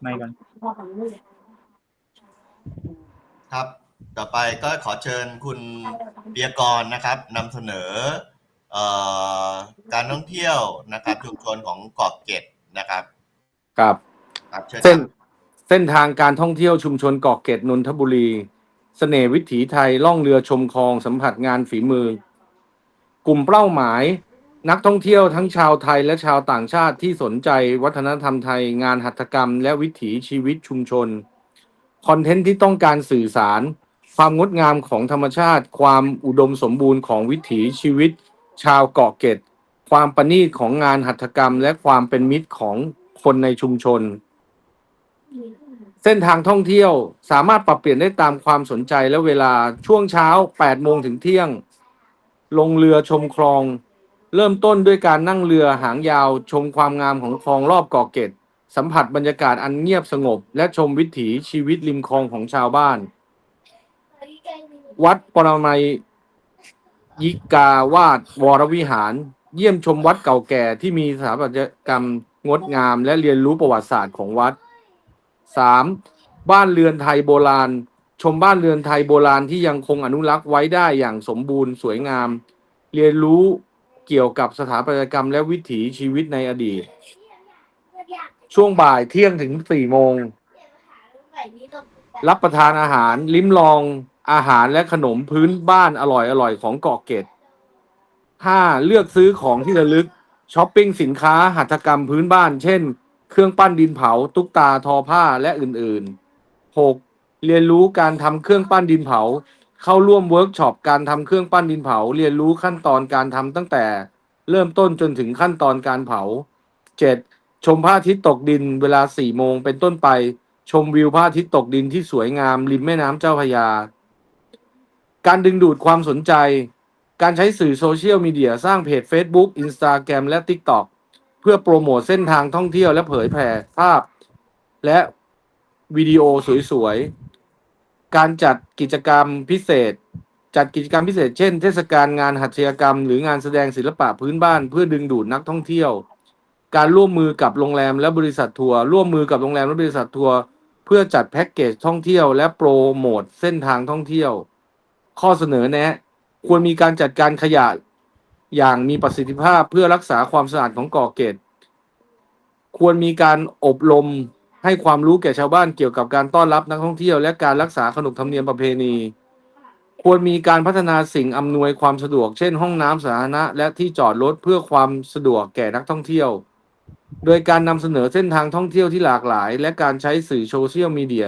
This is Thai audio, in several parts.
ไม่กันครับ ต่อไปก็ขอเชิญคุณเปียกรนะครับนำเสนอเอ่อการท่องเที่ยวนะครับชุมชนของเกาะเกร็ดนะครับครับครับเชิญเส้นครับเส้นทางการท่องเที่ยวชุมชนเกาะเกร็ดนนทบุรีเสน่ห์วิถีไทยล่องเรือชมคลองสัมผัสงานฝีมือ กลุ่มเป้าหมาย นักท่องเที่ยวทั้งชาวไทยและชาวต่างชาติที่สนใจวัฒนธรรมไทยงานหัตถกรรม และวิถีชีวิตชุมชน คอนเทนต์ที่ต้องการสื่อสาร ความงดงามของธรรมชาติ ความอุดมสมบูรณ์ของวิถีชีวิต ชาวเกาะเกร็ดความประณีตของงานหัตถกรรม และความเป็นมิตรของคนในชุมชน เส้นทางท่องเที่ยวสามารถปรับเปลี่ยนได้ตามความสนใจและเวลาช่วงเช้า 8 โมงถึงเที่ยง ลงเรือชมคลอง เริ่มต้นด้วยการนั่งเรือหางยาวชมความงามของคลองรอบเกาะเกร็ดสัมผัสบรรยากาศอันเงียบสงบ และชมวิถีชีวิตริมคลองของชาวบ้าน วัดปรมัยยิกาวาดวรวิหาร เยี่ยมชมวัดเก่าแก่ที่มีสถาปัตยกรรมงดงาม และเรียนรู้ประวัติศาสตร์ของวัด 3. บ้านเรือนไทยโบราณ ชมบ้านเรือนไทยโบราณที่ยังคงอนุรักษ์ไว้ได้อย่างสมบูรณ์สวยงาม เรียนรู้ เกี่ยวกับสถาปัตยกรรมและวิถีชีวิตในอดีต ช่วงบ่ายเที่ยงถึงสี่โมง รับประทานอาหารลิ้มลองอาหารและขนมพื้นบ้านอร่อยๆของเกาะเกร็ด 5. เลือกซื้อของที่ระลึกช้อปปิ้งสินค้าหัตถกรรมพื้นบ้าน เช่น เครื่องปั้นดินเผา ตุ๊กตาทอผ้าและอื่นๆ 6. เรียนรู้การทำเครื่องปั้นดินเผา เข้าร่วมเวิร์กช็อปการทำเครื่องปั้นดินเผา เรียนรู้ขั้นตอนการทำตั้งแต่เริ่มต้นจนถึงขั้นตอนการเผา 7. ชมพระอาทิตย์ตกดินเวลา 4 โมงเป็นต้นไป ชมวิวพระอาทิตย์ตกดินที่สวยงาม ริมแม่น้ำเจ้าพระยา การดึงดูดความสนใจ การใช้สื่อโซเชียลมีเดียสร้างเพจ Facebook Instagram และ TikTok เพื่อโปรโมทเส้นทางท่องเที่ยวและเผยแผ่ภาพ และวิดีโอสวยๆ การจัดกิจกรรมพิเศษ จัดกิจกรรมพิเศษ เช่น เทศกาลงานหัตถกรรม หรืองานแสดงศิลปะพื้นบ้าน เพื่อดึงดูดนักท่องเที่ยว การร่วมมือกับโรงแรมและบริษัททัวร์ร่วมมือกับโรงแรมและบริษัททัวร์เพื่อจัดแพ็กเกจท่องเที่ยว และโปรโมทเส้นทางท่องเที่ยว ข้อเสนอแนะ ควรมีการจัดการขยะอย่างมีประสิทธิภาพเพื่อรักษาความสะอาดของเกาะเกร็ดควรมีการอบรม ให้ความรู้แก่ชาวบ้านเกี่ยวกับการต้อนรับนักท่องเที่ยว และการรักษาขนบธรรมเนียมประเพณี ควรมีการพัฒนาสิ่งอำนวยความสะดวก เช่น ห้องน้ำสาธารณะและที่จอดรถเพื่อความสะดวกแก่นักท่องเที่ยว โดยการนำเสนอเส้นทางท่องเที่ยวที่หลากหลาย และการใช้สื่อโซเชียลมีเดีย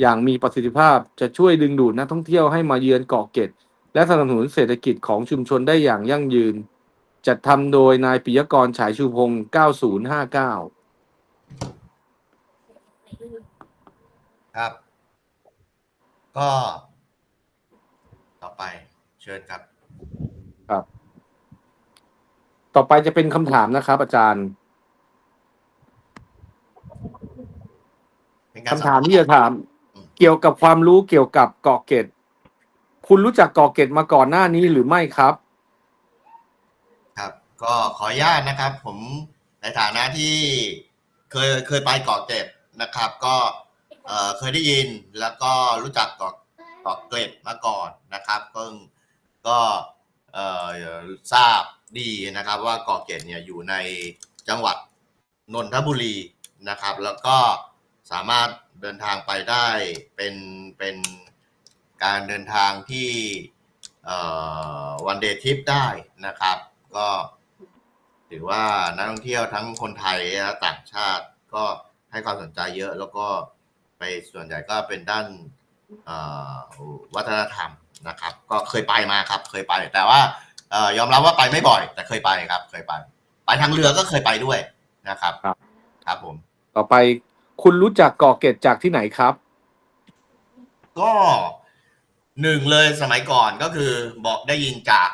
อย่างมีประสิทธิภาพจะช่วยดึงดูดนักท่องเที่ยวให้มาเยือนเกาะเกร็ดและสนับสนุนเศรษฐกิจของชุมชนได้อย่างยั่งยืน จัดทำโดยนายปิยกรฉายชูพงศ์9059 ครับ ก็ ต่อไปเชิญครับ ต่อไปจะเป็นคำถามนะครับ อาจารย์เป็นการคำถามที่จะถามอืมเกี่ยวกับความรู้เกี่ยวกับเกาะเกร็ดคุณรู้จักเกาะเกร็ดมาก่อนหน้านี้หรือไม่ครับ ครับ ก็ขออนุญาตนะครับ ผมในฐานะที่เคยเคยไปเกาะเกร็ดนะครับ ก็ เอ่อเคยได้ยินแล้วก็รู้จักเกาะเกาะเกร็ดมาก่อนนะครับก็ก็เอ่อทราบดีนะครับว่าเกาะเกร็ดเนี่ยอยู่ในจังหวัดนนทบุรีนะครับ แล้วก็สามารถเดินทางไปได้เป็นเป็นการเดินทางที่วันเดย์ทริปได้นะครับ ก็ถือว่านักท่องเที่ยวทั้งคนไทยและต่างชาติก็ให้ความสนใจเยอะแล้วก็ ไปส่วนใหญ่ก็เป็นด้านเอ่อวัฒนธรรมนะครับ ก็เคยไปมาครับ เคยไป แต่ว่าเอ่อยอมรับว่าไปไม่บ่อย แต่เคยไปครับ เคยไป ไปทางเรือก็เคยไปด้วยนะครับ ครับ ครับผม ต่อไปคุณรู้จักเกาะเกร็ดจากที่ไหนครับ ก็หนึ่งเลยสมัยก่อนก็คือบอกได้ยินจาก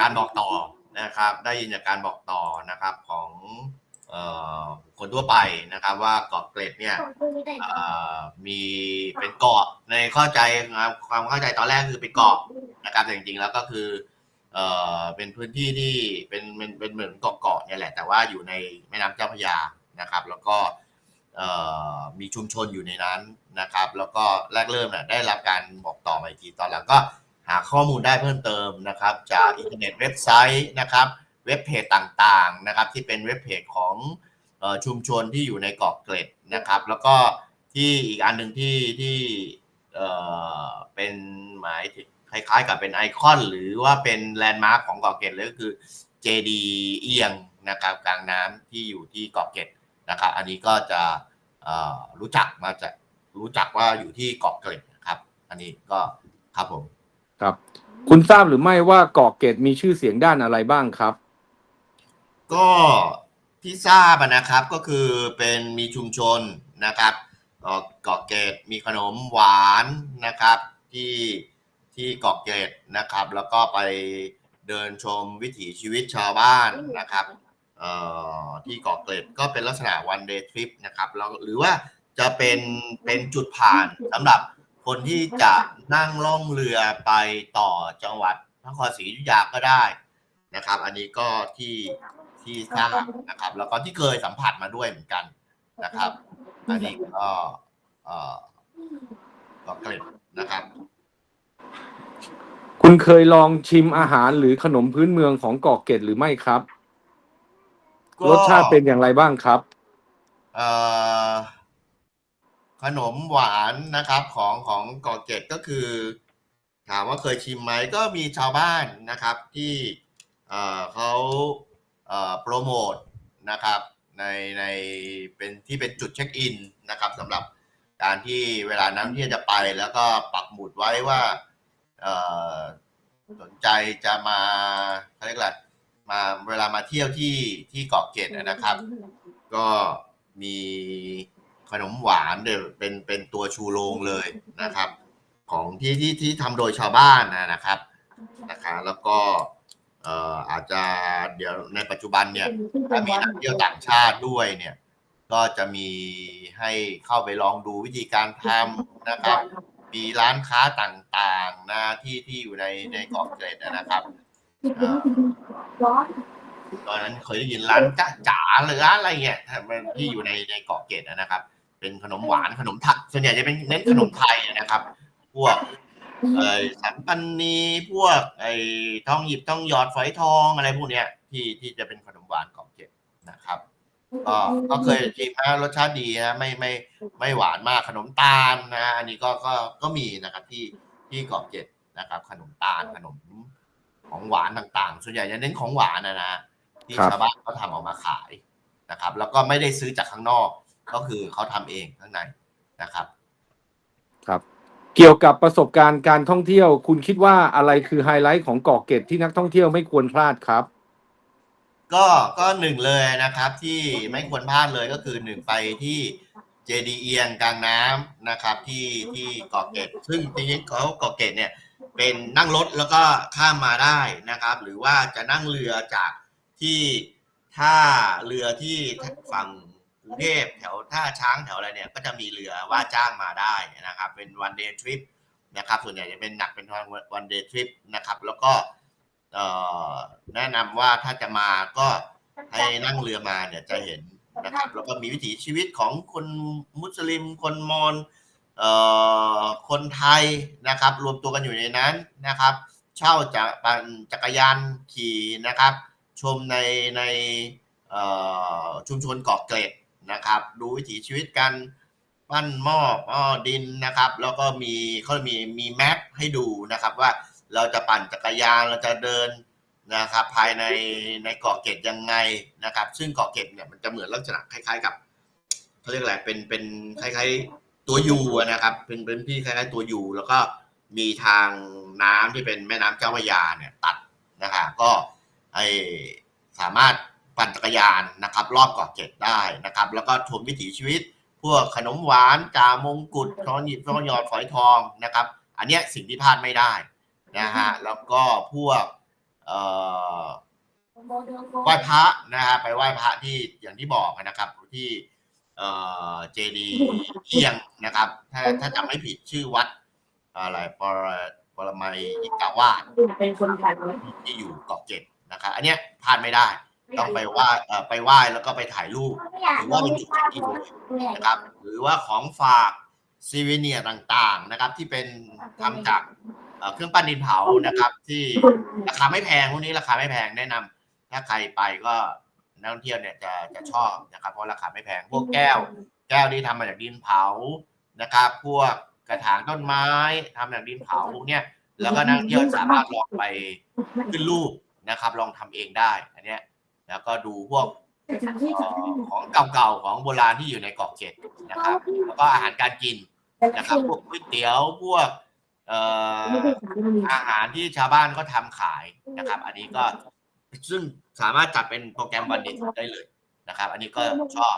การบอกต่อนะครับ ได้ยินจากการบอกต่อนะครับของเอ่อ คนทั่วไปนะครับว่าเกาะเกร็ดเนี่ยเอ่อมีเป็นเกาะในเข้าใจนะครับความเข้าใจตอนแรกคือเป็นเกาะนะครับแต่จริงๆแล้วก็คือเอ่อเป็นพื้นที่ที่เป็นเป็นเป็นเหมือนเกาะเกาะเนี่ยแหละ แต่ว่าอยู่ในแม่น้ำเจ้าพระยานะครับ แล้วก็เอ่อมีชุมชนอยู่ในนั้นนะครับ แล้วก็แรกเริ่มนะได้รับการบอกต่อมาอีกทีตอนหลังก็หาข้อมูลได้เพิ่มเติมนะครับ จากอินเทอร์เน็ตเว็บไซต์นะครับ เว็บเพจต่างๆนะครับ ที่เป็นเว็บเพจของออชุมชนที่อยู่ในเกาะเกร็ดนะครับ แล้วก็ที่อีกอันหนึ่งที่ที่เออเป็นหมายคล้ายๆ กับเป็นไอคอน หรือว่าเป็นแลนด์มาร์คของเกาะเกร็ดเลยก็คือเจดีเอียงนะครับกลางน้ำที่อยู่ที่เกาะเกร็ดนะครับ อันนี้ก็จะรู้จักมาจากรู้จักว่าอยู่ที่เกาะเกร็ดนะครับ อันนี้ก็ครับผมครับ คุณทราบหรือไม่ว่าเกาะเกร็ดมีชื่อเสียงด้านอะไรบ้างครับ ก็ที่ทราบนะครับก็คือเป็นมีชุมชนนะครับเกาะเกร็ดมีขนมหวานนะครับ ที่ที่เกาะเกร็ดนะครับ แล้วก็ไปเดินชมวิถีชีวิตชาวบ้านนะครับเอ่อที่เกาะเกร็ดก็เป็นลักษณะวันเดย์ทริปนะครับแล้วหรือว่าจะเป็นเป็นจุดผ่านสำหรับคนที่จะนั่งล่องเรือไปต่อจังหวัดนครศรีอยุธยาก็ได้นะครับ อันนี้ก็ที่ ที่ทราบนะครับ แล้วก็ที่เคยสัมผัสมาด้วยเหมือนกันนะครับอันนี้ก็เอ่อเกาะเกร็ดนะครับ คุณเคยลองชิมอาหารหรือขนมพื้นเมืองของเกาะเกร็ดหรือไม่ครับก็รสชาติเป็นอย่างไรบ้างครับเอ่อขนมหวานนะครับของของเกาะเกร็ดก็คือ ถามว่าเคยชิมไหมก็มีชาวบ้านนะครับ ที่เอ่อเขาเอ่อ โปรโมทนะครับในในเป็นที่เป็นจุดเช็คอินนะครับสำหรับการที่เวลานักท่องเที่จะไปแล้วก็ปักหมุดไว้ว่าสนใจจะมาเขาเรียกอะไรมาเวลามาเที่ยวที่ที่เกาะเกร็ดนะครับ ก็มีขนมหวานเดี๋ยวเป็นเป็นตัวชูโรงเลยนะครับ ของที่ที่ที่ทำโดยชาวบ้านนะนะครับนะคะแล้วก็ เอ่ออาจจะเดี๋ยวในปัจจุบันเนี่ยถ้ามีนักเที่ยวต่างชาติด้วยเนี่ย ก็จะมีให้เข้าไปลองดูวิธีการทำนะครับ มีร้านค้าต่างๆนะที่ที่อยู่ในในเกาะเกร็ดนะครับเอ่อตอนนั้นเคยได้ยินร้านจ้าจ๋าหรือร้านอะไรเงี้ยที่อยู่ในในเกาะเกร็ดนะครับ เป็นขนมหวานขนมไทยส่วนใหญ่จะเป็นเน้นขนมไทยนะครับ พวก เอ่อสันปันนีพวก ไอ้ทองหยิบทองหยอดฝอยทองอะไรพวกเนี้ย ที่ที่จะเป็นขนมหวานเกาะเกร็ดนะครับก็ก็เคยชิมนะรสชาติดีนะไม่ไม่ไม่หวานมากขนมตาลนะ อันนี้ก็ก็ก็มีนะครับที่ที่เกาะเกร็ดนะครับ ขนมตาลขนมของหวานต่างๆ ส่วนใหญ่จะเน้นของหวานนะนะที่ครับชาวบ้านเขาทำออกมาขายนะครับ แล้วก็ไม่ได้ซื้อจากข้างนอก ก็คือเขาทำเองข้างในนะครับ ครับ เกี่ยวกับประสบการณ์การท่องเที่ยว คุณคิดว่าอะไรคือไฮไลท์ของเกาะเกร็ดที่นักท่องเที่ยวไม่ควรพลาดครับ ก็ก็หนึ่งเลยนะครับที่ไม่ควรพลาดเลยก็คือหนึ่งไปที่เจดีเอียงกลางน้ำนะครับที่ที่เกาะเกร็ดซึ่งจริงๆเขาเกาะเกร็ดเนี่ยเป็นนั่งรถแล้วก็ข้ามมาได้นะครับ หรือว่าจะนั่งเรือจากที่ท่าเรือที่ฝั่ง กรุงเทพแถวท่าช้างแถวอะไรเนี่ยก็จะมีเรือว่าจ้างมาได้นะครับ เป็นวันเดย์ทริปนะครับ ส่วนใหญ่จะเป็นหนักเป็นวันเดย์ทริปนะครับ แล้วก็แนะนำว่าถ้าจะมาก็ให้นั่งเรือมาเนี่ยจะเห็นนะครับ แล้วก็มีวิถีชีวิตของคนมุสลิมคนมอญเอ่อคนไทยนะครับ รวมตัวกันอยู่ในนั้นนะครับ เช่าจากปั่นจักรยานขี่นะครับ ชมในในชุมชนเกาะเกร็ด นะครับ ดูวิถีชีวิตกันปั้นหม้อหม้อดินนะครับ แล้วก็มีเขามีมีแมปให้ดูนะครับ ว่าเราจะปั่นจักรยานเราจะเดินนะครับ ภายในในเกาะเกร็ดยังไงนะครับ ซึ่งเกาะเกร็ดเนี่ยมันจะเหมือนลักษณะคล้าย ๆ กับเขาเรียกอะไรเป็นเป็นคล้ายๆตัวยูนะครับ เป็นเป็นที่คล้ายๆตัวยูแล้วก็มีทางน้ำที่เป็นแม่น้ำเจ้าพระยาเนี่ยตัดนะครับก็ไอสามารถ ปั่นจักรยานนะครับรอบเกาะเกร็ดได้นะครับ แล้วก็ชมวิถีชีวิต พวกขนมหวานจามงกุฎทองหยิบทองหยอดฝอยทองนะครับ อันเนี้ยสิ่งที่พลาดไม่ได้นะฮะแล้วก็พวกเอ่อไหว้พระนะฮะไปไหว้พระที่อย่างที่บอกนะครับที่เอ่อเจดีเอียงนะครับ ถ้าถ้าจำไม่ผิดชื่อวัดอะไรปรปรมัยยิกาวาสเป็นคนไทยที่อยู่เกาะเกร็ดนะครับ อันเนี้ยพลาดไม่ได้ ต้องไปไหว้เอ่อไปไหว้แล้วก็ไปถ่ายรูปถือว่าเป็นจุดเช็คอินะครับ หรือว่าของฝากซีเวเนียต่างๆนะครับ ที่เป็นทำจากเครื่องปั้นดินเผานะครับ ที่ราคาไม่แพงพวกนี้ราคาไม่แพงแนะนำถ้าใครไปก็นักท่องเที่ยวเนี่ยจะจะชอบนะครับ เพราะราคาไม่แพงพวกแก้ว แก้วที่ทำมาจากดินเผานะครับ พวกกระถางต้นไม้ทำจากดินเผาพวกเนี้ยแล้วก็นักท่องเที่ยวสามารถลองไปขึ้นรูปนะครับ ลองทำเองได้อันเนี้ย แล้วก็ดูพวกเอ่อของเก่าๆของโบราณที่อยู่ในเกาะเกร็ดนะครับ แล้วก็อาหารการกินนะครับพวกก๋วยเตี๋ยวพวกเอ่ออาหารที่ชาวบ้านก็ทำขายนะครับ อันนี้ก็ซึ่งสามารถจัดเป็นโปรแกรมวันเด็กได้เลยนะครับ อันนี้ก็ชอบ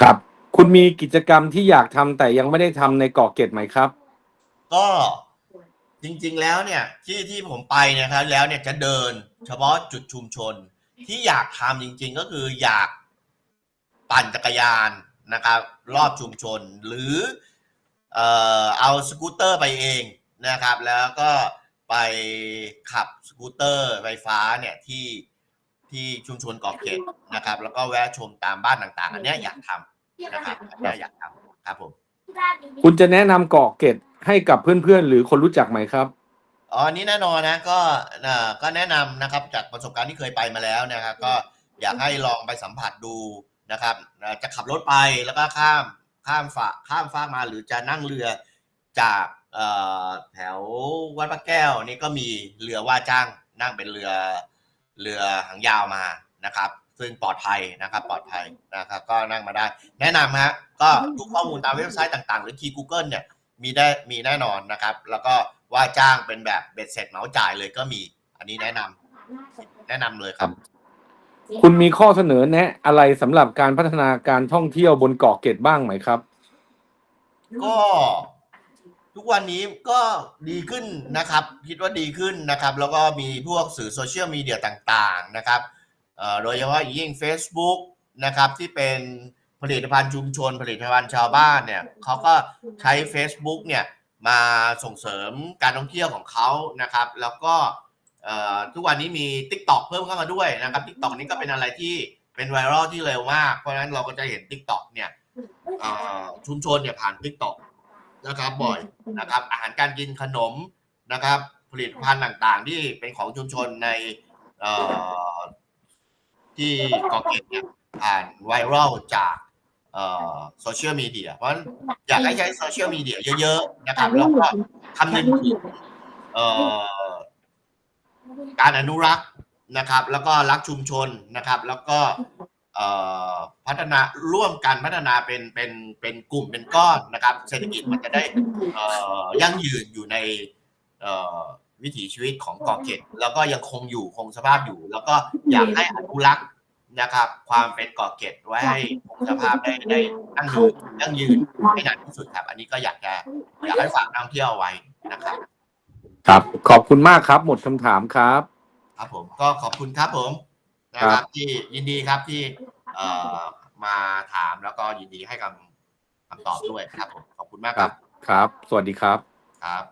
ครับ คุณมีกิจกรรมที่อยากทำแต่ยังไม่ได้ทำในเกาะเกร็ดไหมครับ ก็ จริงๆแล้วเนี่ยที่ที่ผมไปเนี่ยครับแล้วเนี่ยจะเดินเฉพาะจุดชุมชน ที่อยากทำจริง ๆ ก็คืออยากปั่นจักรยานนะครับ รอบชุมชน หรือเอ่อเอาสกูตเตอร์ไปเองนะครับ แล้วก็ไปขับสกูตเตอร์ไฟฟ้าเนี่ยที่ที่ชุมชนเกาะเกร็ดนะครับ แล้วก็แวะชมตามบ้านต่างๆ อันเนี้ยอยากทำนะครับอันเนี้ยอยากทำครับผม คุณจะแนะนำเกาะเกร็ด ให้กับเพื่อนๆ หรือคนรู้จักไหมครับ อ๋ออันนี้แน่นอนนะก็เอ่อก็แนะนำนะครับจากประสบการณ์ที่เคยไปมาแล้วนะครับก็อยากให้ลองไปสัมผัสดูนะครับเอ่อจะขับรถไปแล้วก็ข้ามข้ามฝากข้ามฟากมาหรือจะนั่งเรือจากเอ่อแถววัดพระแก้วนี่ก็มีเรือว่าจ้างนั่งเป็นเรือเรือหางยาวมานะครับ ซึ่งปลอดภัยนะครับปลอดภัยนะครับก็นั่งมาได้ แนะนำฮะก็ทุกข้อมูลตามเว็บไซต์ต่างๆ หรือคีย์ Google เนี่ย มีได้มีแน่นอนนะครับ แล้วก็ว่าจ้างเป็นแบบเบ็ดเสร็จเหมาจ่ายเลยก็มี อันนี้แนะนำแนะนำเลยครับ คุณมีข้อเสนอแนะอะไรสำหรับการพัฒนาการท่องเที่ยวบนเกาะเกร็ดบ้างไหมครับ ก็ทุกวันนี้ก็ดีขึ้นนะครับ คิดว่าดีขึ้นนะครับ แล้วก็มีพวกสื่อโซเชียลมีเดียต่างๆนะครับเอ่อโดยเฉพาะอย่างยิ่ง Facebook นะครับที่เป็น ผลิตภัณฑ์ชุมชน ผลิตภัณฑ์ชาวบ้านเนี่ยเขาก็ใช้ Facebook เนี่ยมาส่งเสริมการท่องเที่ยวของเขานะครับ แล้วก็ทุกวันนี้มี TikTok เพิ่มเข้ามาด้วยนะครับ TikTok นี้ก็เป็นอะไรที่เป็นไวรัลที่เร็วมาก เพราะฉะนั้นเราก็จะเห็น TikTok เนี่ยชุมชนเนี่ยผ่าน TikTok นะครับบ่อยนะครับ อาหารการกินขนมนะครับ ผลิตภัณฑ์ต่างๆ ที่เป็นของชุมชนในที่เกาะเกร็ดเนี่ยผ่านไวรัลจาก โซเชียลมีเดียเพราะฉะนั้นอยากให้ใช้โซเชียลมีเดียเยอะๆนะครับแล้วก็คำนึงถึงเอ่อการอนุรักษ์นะครับ แล้วก็รักชุมชนนะครับ แล้วก็เอ่อพัฒนาร่วมกันพัฒนาเป็นเป็นเป็นกลุ่มเป็นก้อนนะครับ เศรษฐกิจมันจะได้เอ่อยั่งยืนอยู่ในเอ่อวิถีชีวิตของเกาะเกร็ดแล้วก็ยังคงอยู่คงสภาพอยู่ แล้วก็อยากให้อนุรักษ์ นะครับ ความเป็นเกาะเกร็ดไว้ให้คงสภาพได้ได้ยั่งยืนยั่งยืนให้นานที่สุดครับ อันนี้ก็อยากจะอยากให้ฝากนักท่องเที่ยวเอาไว้นะครับ ครับ ขอบคุณมากครับ หมดคำถามครับ ครับผมก็ขอบคุณครับผมนะคครัรับบที่ยินดีครับที่เอ่อมาถามแล้วก็ยินดีให้คำคำตอบด้วยครับผมขอบคุณมากครับครับ สวัสดีครับ ครับ